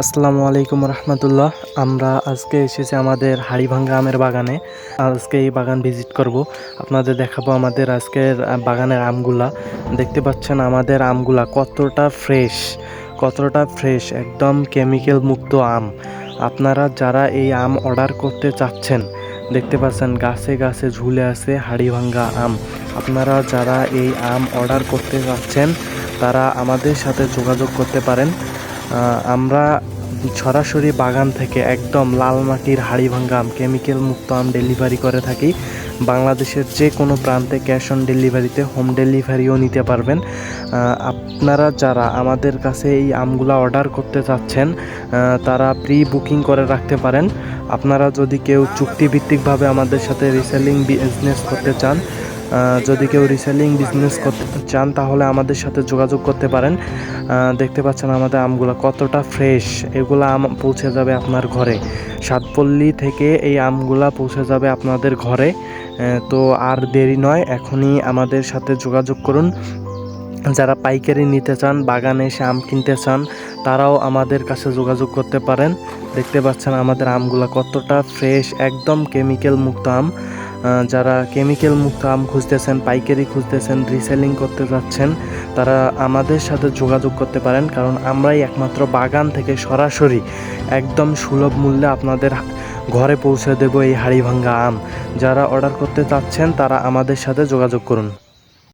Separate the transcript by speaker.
Speaker 1: আসসালামু আলাইকুম রহমতুল্লাহ। আমরা আজকে এসেছি আমাদের হাড়িভাঙ্গা আমের বাগানে। আজকে এই বাগান ভিজিট করব। আপনাদের দেখাবো আমাদের আজকের বাগানের আমগুলা। দেখতে পাচ্ছেন আমাদের আমগুলা কতটা ফ্রেশ কতটা ফ্রেশ, একদম কেমিক্যাল মুক্ত আম। আপনারা যারা এই আম অর্ডার করতে চাচ্ছেন, দেখতে পাচ্ছেন গাছে গাছে ঝুলে আছে হাড়িভাঙ্গা আম। আপনারা যারা এই আম অর্ডার করতে চাচ্ছেন, তারা আমাদের সাথে যোগাযোগ করতে পারেন। আমরা সরাসরি বাগান থেকে একদম লাল মাটির হাড়ি ভাঙ্গা আম কেমিক্যাল মুক্ত আম ডেলিভারি করে থাকি। বাংলাদেশের যে কোনো প্রান্তে ক্যাশ অন ডেলিভারিতে হোম ডেলিভারিও নিতে পারবেন। আপনারা যারা আমাদের কাছে এই আমগুলা অর্ডার করতে চাচ্ছেন তারা প্রি বুকিং করে রাখতে পারেন। আপনারা যদি কেউ চুক্তিভিত্তিকভাবে আমাদের সাথে রিসেলিং বিজনেস করতে চান যদি কেউ রিসেলিং বিজনেস করতে চান, তাহলে আমাদের সাথে যোগাযোগ করতে পারেন। দেখতে পাচ্ছেন আমাদের আমগুলো কতটা ফ্রেশ এগুলো আম পৌঁছে যাবে আপনার ঘরে। সাতপল্লী থেকে এই আমগুলা পৌঁছে যাবে আপনাদের ঘরে। তো আর দেরি নয়, এখনই আমাদের সাথে যোগাযোগ করুন। যারা পাইকারি নিতে চান, বাগানে এসে আম কিনতে চান, তারাও আমাদের কাছে যোগাযোগ করতে পারেন। দেখতে পাচ্ছেন আমাদের আমগুলো কতটা ফ্রেশ একদম কেমিক্যাল মুক্ত আম। যারা কেমিক্যাল মুক্ত আম খুঁজতেছেন, পাইকারি খুঁজতেছেন রিসেলিং করতে যাচ্ছেন, তারা আমাদের সাথে যোগাযোগ করতে পারেন, কারণ আমরাই একমাত্র বাগান থেকে সরাসরি একদম সুলভ মূল্যে আপনাদের ঘরে পৌঁছে দেব এই হাড়িভাঙ্গা আম। যারা অর্ডার করতে চাচ্ছেন, তারা আমাদের সাথে যোগাযোগ করুন।